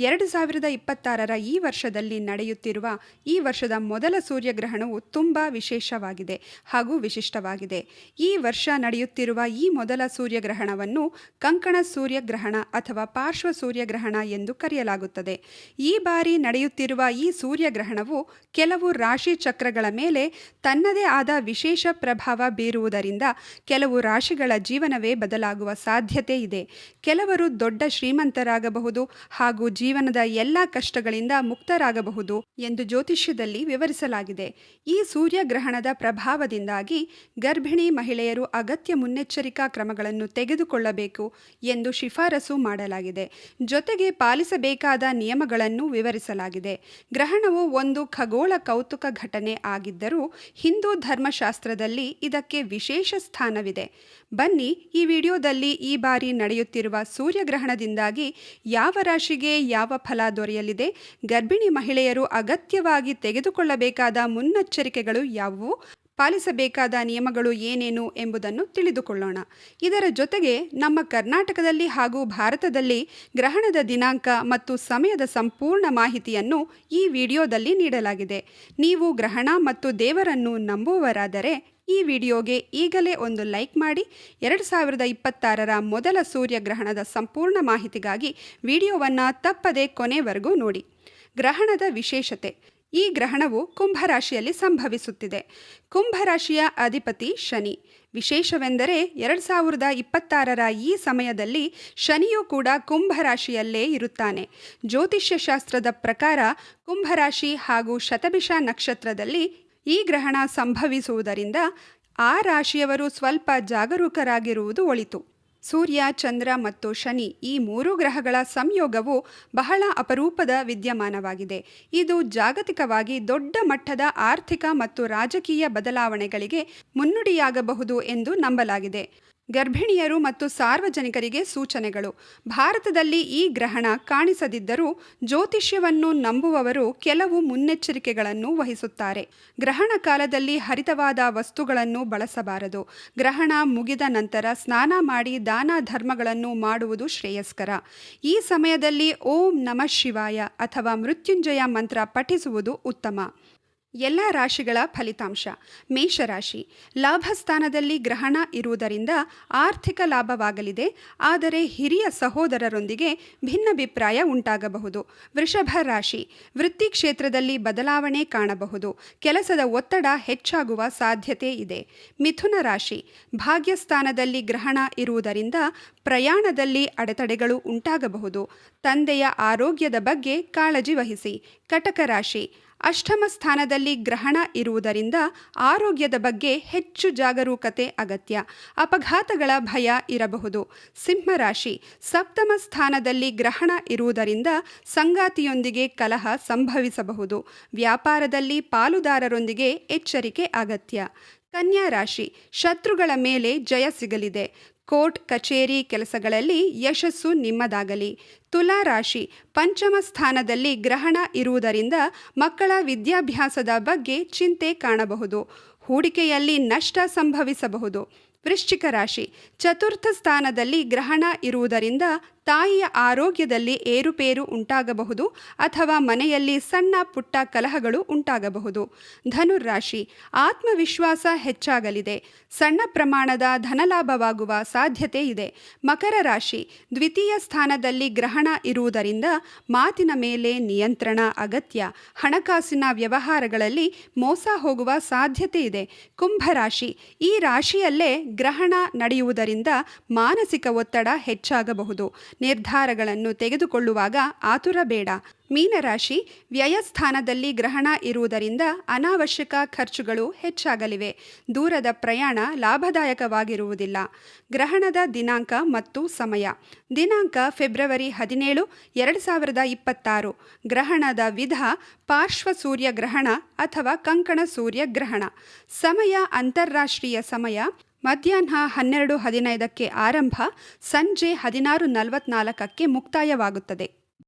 ಎರಡು ಸಾವಿರದ ಇಪ್ಪತ್ತಾರರ ಈ ವರ್ಷದಲ್ಲಿ ನಡೆಯುತ್ತಿರುವ ಈ ವರ್ಷದ ಮೊದಲ ಸೂರ್ಯಗ್ರಹಣವು ತುಂಬ ವಿಶೇಷವಾಗಿದೆ ಹಾಗೂ ವಿಶಿಷ್ಟವಾಗಿದೆ. ಈ ವರ್ಷ ನಡೆಯುತ್ತಿರುವ ಈ ಮೊದಲ ಸೂರ್ಯಗ್ರಹಣವನ್ನು ಕಂಕಣ ಸೂರ್ಯಗ್ರಹಣ ಅಥವಾ ಪಾರ್ಶ್ವ ಸೂರ್ಯಗ್ರಹಣ ಎಂದು ಕರೆಯಲಾಗುತ್ತದೆ. ಈ ಬಾರಿ ನಡೆಯುತ್ತಿರುವ ಈ ಸೂರ್ಯಗ್ರಹಣವು ಕೆಲವು ರಾಶಿ ಚಕ್ರಗಳ ಮೇಲೆ ತನ್ನದೇ ಆದ ವಿಶೇಷ ಪ್ರಭಾವ ಬೀರುವುದರಿಂದ ಕೆಲವು ರಾಶಿಗಳ ಜೀವನವೇ ಬದಲಾಗುವ ಸಾಧ್ಯತೆ ಇದೆ. ಕೆಲವರು ದೊಡ್ಡ ಶ್ರೀಮಂತರಾಗಬಹುದು ಹಾಗೂ ಜೀವನದ ಎಲ್ಲ ಕಷ್ಟಗಳಿಂದ ಮುಕ್ತರಾಗಬಹುದು ಎಂದು ಜ್ಯೋತಿಷ್ಯದಲ್ಲಿ ವಿವರಿಸಲಾಗಿದೆ. ಈ ಸೂರ್ಯಗ್ರಹಣದ ಪ್ರಭಾವದಿಂದಾಗಿ ಗರ್ಭಿಣಿ ಮಹಿಳೆಯರು ಅಗತ್ಯ ಮುನ್ನೆಚ್ಚರಿಕಾ ಕ್ರಮಗಳನ್ನು ತೆಗೆದುಕೊಳ್ಳಬೇಕು ಎಂದು ಶಿಫಾರಸು ಮಾಡಲಾಗಿದೆ. ಜೊತೆಗೆ ಪಾಲಿಸಬೇಕಾದ ನಿಯಮಗಳನ್ನು ವಿವರಿಸಲಾಗಿದೆ. ಗ್ರಹಣವು ಒಂದು ಖಗೋಳ ಕೌತುಕ ಘಟನೆ ಆಗಿದ್ದರೂ ಹಿಂದೂ ಧರ್ಮಶಾಸ್ತ್ರದಲ್ಲಿ ಇದಕ್ಕೆ ವಿಶೇಷ ಸ್ಥಾನವಿದೆ. ಬನ್ನಿ ಈ ವಿಡಿಯೋದಲ್ಲಿ ಈ ಬಾರಿ ನಡೆಯುತ್ತಿರುವ ಸೂರ್ಯಗ್ರಹಣದಿಂದಾಗಿ ಯಾವ ರಾಶಿಗೆ ಯಾವ ಫಲ ದೊರೆಯಲಿದೆ? ಗರ್ಭಿಣಿ ಮಹಿಳೆಯರು ಅಗತ್ಯವಾಗಿ ತೆಗೆದುಕೊಳ್ಳಬೇಕಾದ ಮುನ್ನೆಚ್ಚರಿಕೆಗಳು ಯಾವುವು? ಪಾಲಿಸಬೇಕಾದ ನಿಯಮಗಳು ಏನೇನು ಎಂಬುದನ್ನು ತಿಳಿದುಕೊಳ್ಳೋಣ. ಇದರ ಜೊತೆಗೆ ನಮ್ಮ ಕರ್ನಾಟಕದಲ್ಲಿ ಹಾಗೂ ಭಾರತದಲ್ಲಿ ಗ್ರಹಣದ ದಿನಾಂಕ ಮತ್ತು ಸಮಯದ ಸಂಪೂರ್ಣ ಮಾಹಿತಿಯನ್ನು ಈ ವಿಡಿಯೋದಲ್ಲಿ ನೀಡಲಾಗಿದೆ. ನೀವು ಗ್ರಹಣ ಮತ್ತು ದೇವರನ್ನು ನಂಬುವವರಾದರೆ ಈ ವಿಡಿಯೋಗೆ ಈಗಲೇ ಒಂದು ಲೈಕ್ ಮಾಡಿ ಎರಡು ಸಾವಿರದ ಇಪ್ಪತ್ತಾರರ ಮೊದಲ ಸೂರ್ಯಗ್ರಹಣದ ಸಂಪೂರ್ಣ ಮಾಹಿತಿಗಾಗಿ ವಿಡಿಯೋವನ್ನು ತಪ್ಪದೆ ಕೊನೆವರೆಗೂ ನೋಡಿ. ಗ್ರಹಣದ ವಿಶೇಷತೆ. ಈ ಗ್ರಹಣವು ಕುಂಭರಾಶಿಯಲ್ಲಿ ಸಂಭವಿಸುತ್ತಿದೆ. ಕುಂಭರಾಶಿಯ ಅಧಿಪತಿ ಶನಿ. ವಿಶೇಷವೆಂದರೆ ಎರಡು ಸಾವಿರದ ಇಪ್ಪತ್ತಾರರ ಈ ಸಮಯದಲ್ಲಿ ಶನಿಯೂ ಕೂಡ ಕುಂಭರಾಶಿಯಲ್ಲೇ ಇರುತ್ತಾನೆ. ಜ್ಯೋತಿಷ್ಯಶಾಸ್ತ್ರದ ಪ್ರಕಾರ ಕುಂಭರಾಶಿ ಹಾಗೂ ಶತಭಿಷ ನಕ್ಷತ್ರದಲ್ಲಿ ಈ ಗ್ರಹಣ ಸಂಭವಿಸುವುದರಿಂದ ಆ ರಾಶಿಯವರು ಸ್ವಲ್ಪ ಜಾಗರೂಕರಾಗಿರುವುದು ಒಳಿತು. ಸೂರ್ಯ, ಚಂದ್ರ ಮತ್ತು ಶನಿ ಈ ಮೂರು ಗ್ರಹಗಳ ಸಂಯೋಗವು ಬಹಳ ಅಪರೂಪದ ವಿದ್ಯಮಾನವಾಗಿದೆ. ಇದು ಜಾಗತಿಕವಾಗಿ ದೊಡ್ಡ ಮಟ್ಟದ ಆರ್ಥಿಕ ಮತ್ತು ರಾಜಕೀಯ ಬದಲಾವಣೆಗಳಿಗೆ ಮುನ್ನುಡಿಯಾಗಬಹುದು ಎಂದು ನಂಬಲಾಗಿದೆ. ಗರ್ಭಿಣಿಯರು ಮತ್ತು ಸಾರ್ವಜನಿಕರಿಗೆ ಸೂಚನೆಗಳು. ಭಾರತದಲ್ಲಿ ಈ ಗ್ರಹಣ ಕಾಣಿಸದಿದ್ದರೂ ಜ್ಯೋತಿಷ್ಯವನ್ನು ನಂಬುವವರು ಕೆಲವು ಮುನ್ನೆಚ್ಚರಿಕೆಗಳನ್ನು ವಹಿಸುತ್ತಾರೆ. ಗ್ರಹಣ ಕಾಲದಲ್ಲಿ ಹರಿತವಾದ ವಸ್ತುಗಳನ್ನು ಬಳಸಬಾರದು. ಗ್ರಹಣ ಮುಗಿದ ನಂತರ ಸ್ನಾನ ಮಾಡಿ ದಾನ ಧರ್ಮಗಳನ್ನು ಮಾಡುವುದು ಶ್ರೇಯಸ್ಕರ. ಈ ಸಮಯದಲ್ಲಿ ಓಂ ನಮಃ ಶಿವಾಯ ಅಥವಾ ಮೃತ್ಯುಂಜಯ ಮಂತ್ರ ಪಠಿಸುವುದು ಉತ್ತಮ. ಎಲ್ಲ ರಾಶಿಗಳ ಫಲಿತಾಂಶ. ಮೇಷರಾಶಿ. ಲಾಭಸ್ಥಾನದಲ್ಲಿ ಗ್ರಹಣ ಇರುವುದರಿಂದ ಆರ್ಥಿಕ ಲಾಭವಾಗಲಿದೆ. ಆದರೆ ಹಿರಿಯ ಸಹೋದರರೊಂದಿಗೆ ಭಿನ್ನಾಭಿಪ್ರಾಯ ಉಂಟಾಗಬಹುದು. ವೃಷಭ ರಾಶಿ. ವೃತ್ತಿ ಕ್ಷೇತ್ರದಲ್ಲಿ ಬದಲಾವಣೆ ಕಾಣಬಹುದು. ಕೆಲಸದ ಒತ್ತಡ ಹೆಚ್ಚಾಗುವ ಸಾಧ್ಯತೆ ಇದೆ. ಮಿಥುನ ರಾಶಿ. ಭಾಗ್ಯಸ್ಥಾನದಲ್ಲಿ ಗ್ರಹಣ ಇರುವುದರಿಂದ ಪ್ರಯಾಣದಲ್ಲಿ ಅಡೆತಡೆಗಳು ಉಂಟಾಗಬಹುದು. ತಂದೆಯ ಆರೋಗ್ಯದ ಬಗ್ಗೆ ಕಾಳಜಿ ವಹಿಸಿ. ಕಟಕ ರಾಶಿ. ಅಷ್ಟಮ ಸ್ಥಾನದಲ್ಲಿ ಗ್ರಹಣ ಇರುವುದರಿಂದ ಆರೋಗ್ಯದ ಬಗ್ಗೆ ಹೆಚ್ಚು ಜಾಗರೂಕತೆ ಅಗತ್ಯ. ಅಪಘಾತಗಳ ಭಯ ಇರಬಹುದು. ಸಿಂಹರಾಶಿ. ಸಪ್ತಮ ಸ್ಥಾನದಲ್ಲಿ ಗ್ರಹಣ ಇರುವುದರಿಂದ ಸಂಗಾತಿಯೊಂದಿಗೆ ಕಲಹ ಸಂಭವಿಸಬಹುದು. ವ್ಯಾಪಾರದಲ್ಲಿ ಪಾಲುದಾರರೊಂದಿಗೆ ಎಚ್ಚರಿಕೆ ಅಗತ್ಯ. ಕನ್ಯಾ ರಾಶಿ ಶತ್ರುಗಳ ಮೇಲೆ ಜಯ ಸಿಗಲಿದೆ. ಕೋರ್ಟ್, ಕಚೇರಿ ಕೆಲಸಗಳಲ್ಲಿ ಯಶಸ್ಸು ನಿಮ್ಮದಾಗಲಿ. ತುಲಾ ರಾಶಿ ಪಂಚಮ ಸ್ಥಾನದಲ್ಲಿ ಗ್ರಹಣ ಇರುವುದರಿಂದ ಮಕ್ಕಳ ವಿದ್ಯಾಭ್ಯಾಸದ ಬಗ್ಗೆ ಚಿಂತೆ ಕಾಣಬಹುದು. ಹೂಡಿಕೆಯಲ್ಲಿ ನಷ್ಟ ಸಂಭವಿಸಬಹುದು. ವೃಶ್ಚಿಕ ರಾಶಿ. ಚತುರ್ಥ ಸ್ಥಾನದಲ್ಲಿ ಗ್ರಹಣ ಇರುವುದರಿಂದ ತಾಯಿಯ ಆರೋಗ್ಯದಲ್ಲಿ ಏರುಪೇರು ಉಂಟಾಗಬಹುದು ಅಥವಾ ಮನೆಯಲ್ಲಿ ಸಣ್ಣ ಪುಟ್ಟ ಕಲಹಗಳು ಉಂಟಾಗಬಹುದು. ಧನುರಾಶಿ ಆತ್ಮವಿಶ್ವಾಸ ಹೆಚ್ಚಾಗಲಿದೆ. ಸಣ್ಣ ಪ್ರಮಾಣದ ಧನಲಾಭವಾಗುವ ಸಾಧ್ಯತೆ ಇದೆ. ಮಕರ ರಾಶಿ. ದ್ವಿತೀಯ ಸ್ಥಾನದಲ್ಲಿ ಗ್ರಹಣ ಇರುವುದರಿಂದ ಮಾತಿನ ಮೇಲೆ ನಿಯಂತ್ರಣ ಅಗತ್ಯ. ಹಣಕಾಸಿನ ವ್ಯವಹಾರಗಳಲ್ಲಿ ಮೋಸ ಹೋಗುವ ಸಾಧ್ಯತೆ ಇದೆ. ಕುಂಭರಾಶಿ ಈ ರಾಶಿಯಲ್ಲೇ ಗ್ರಹಣ ನಡೆಯುವುದರಿಂದ ಮಾನಸಿಕ ಒತ್ತಡ ಹೆಚ್ಚಾಗಬಹುದು. ನಿರ್ಧಾರಗಳನ್ನು ತೆಗೆದುಕೊಳ್ಳುವಾಗ ಆತುರ ಬೇಡ. ಮೀನರಾಶಿ, ವ್ಯಯಸ್ಥಾನದಲ್ಲಿ ಗ್ರಹಣ ಇರುವುದರಿಂದ ಅನಾವಶ್ಯಕ ಖರ್ಚುಗಳು ಹೆಚ್ಚಾಗಲಿವೆ. ದೂರದ ಪ್ರಯಾಣ ಲಾಭದಾಯಕವಾಗಿರುವುದಿಲ್ಲ. ಗ್ರಹಣದ ದಿನಾಂಕ ಮತ್ತು ಸಮಯ. ದಿನಾಂಕ ಫೆಬ್ರವರಿ ಹದಿನೇಳು, ಎರಡು ಸಾವಿರದ ಇಪ್ಪತ್ತಾರು. ಗ್ರಹಣದ ವಿಧ ಪಾರ್ಶ್ವ ಸೂರ್ಯ ಗ್ರಹಣ ಅಥವಾ ಕಂಕಣ ಸೂರ್ಯ ಗ್ರಹಣ ಸಮಯ ಅಂತಾರಾಷ್ಟ್ರೀಯ ಸಮಯ ಮಧ್ಯಾಹ್ನ ಹನ್ನೆರಡು ಹದಿನೈದಕ್ಕೆ ಆರಂಭ ಸಂಜೆ ಹದಿನಾರು ನಲವತ್ನಾಲ್ಕಕ್ಕೆ ಮುಕ್ತಾಯವಾಗುತ್ತದೆ.